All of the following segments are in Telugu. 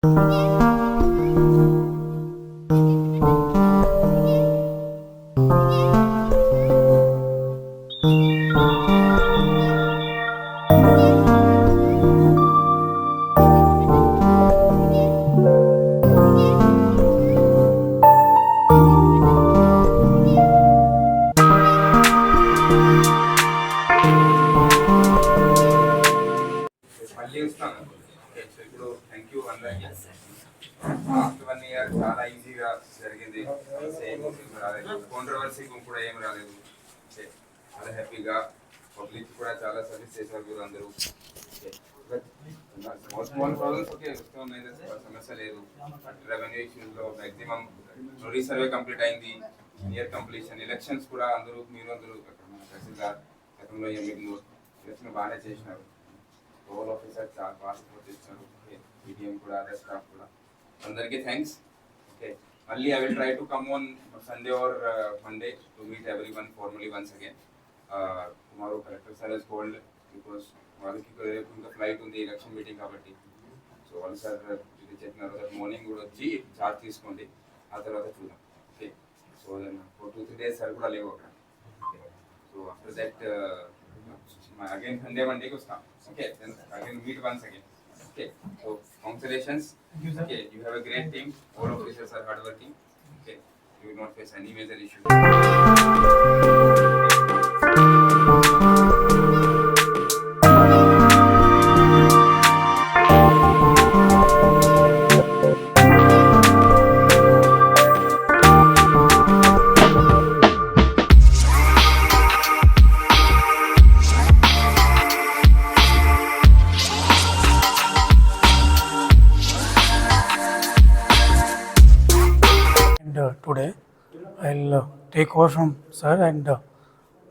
Gracias. ఓకే సో ఇప్పుడు థ్యాంక్ యూ అందరికీ లాస్ట్ వన్ ఇయర్ చాలా ఈజీగా జరిగింది. రాలేదు కాంట్రవర్సీ కూడా ఏం రాలేదు. చాలా హ్యాపీగా పబ్లిక్ కూడా చాలా సర్వీస్ చేశారు మీరు అందరూ. స్మాల్ స్మాల్ ప్రాబ్లమ్స్ ఓకే వస్తూ ఉన్నాయి. సమస్య లేదు. రెవెన్యూ ఇష్యూస్లో మాక్సిమం సర్వే కంప్లీట్ అయింది. నియర్ కంప్లీషన్ ఎలక్షన్స్ కూడా అందరూ మీరు అందరూ తహసీల్దార్ గతంలో ఎమ్మెల్యేలు ఎలక్షన్ బాగానే చేసినారు. రోల్ ఆఫీసర్ చాలా బాగా సపోర్ట్ చేస్తున్నారు ఈటీఎం కూడా అదర్ స్టాఫ్ కూడా అందరికీ థ్యాంక్స్ ఓకే మళ్ళీ I will try to come on Sunday or Monday to meet every one formally once again tomorrow collector sir is called because వాళ్ళకి రేపు ఇంకా ఫ్లైట్ ఉంది ఎలక్షన్ మీటింగ్ కాబట్టి సో వాళ్ళు సార్ ఇది చెప్పినారు రేపు మార్నింగ్ కూడా వచ్చి చార్జ్ తీసుకోండి ఆ తర్వాత చూద్దాం okay so for two three days sir కూడా లేవు అక్కడ so after that my again Sunday Monday goes now. Okay, then again meet once again. Okay, so congratulations. Okay, you have a great team. All officers are hardworking. Okay, you will not face any major issue. today I'll uh, take over from sir and uh,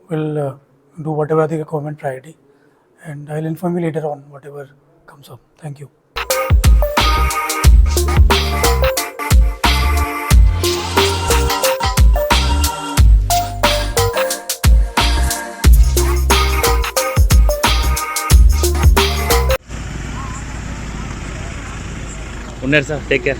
will uh, do whatever the government priority. And I'll inform you later on whatever comes up. Thank you. ఉన్నారు సార్ టేక్ కేర్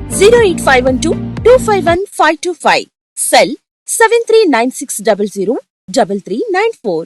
08512 Cell 7396003394